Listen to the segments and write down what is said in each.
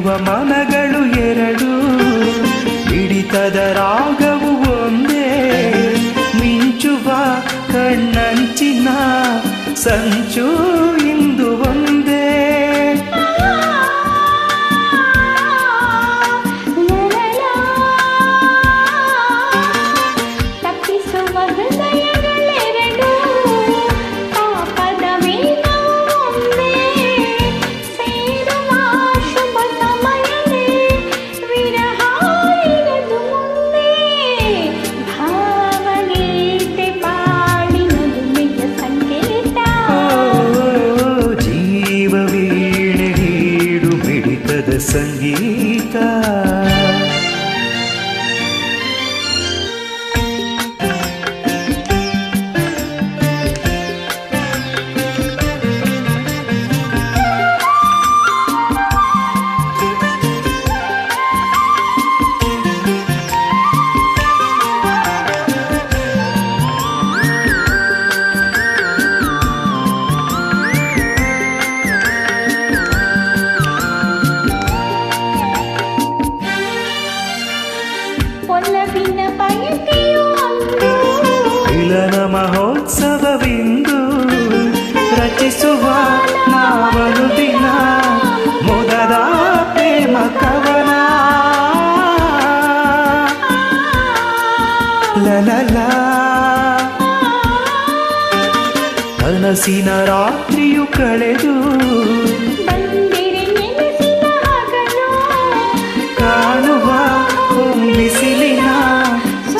ಮಿಡಿಯುವ ಮನಗಳು ಎರಡು ಹಿಡಿತದ ರಾಗವು ಒಂದೇ ಮಿಂಚುವ ಕಣ್ಣಂಚಿನ ಸಂಚು ಇಂದು ಒಂದು Sân ಕನಸಿನ ರಾತ್ರಿಯು ಕಳೆದು ಕಾಣುವ ಬಿಸಿಲಿನ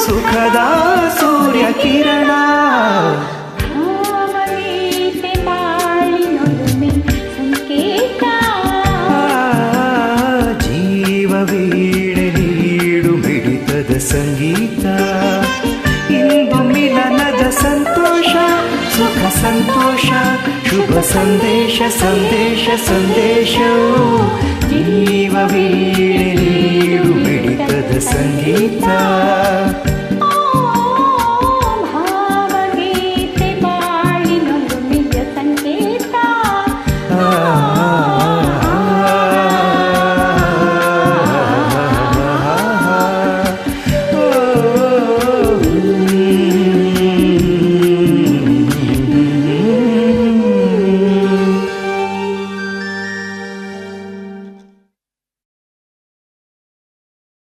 ಸುಖದ 三多舍诸佛，三悲舍，三悲舍，三悲舍。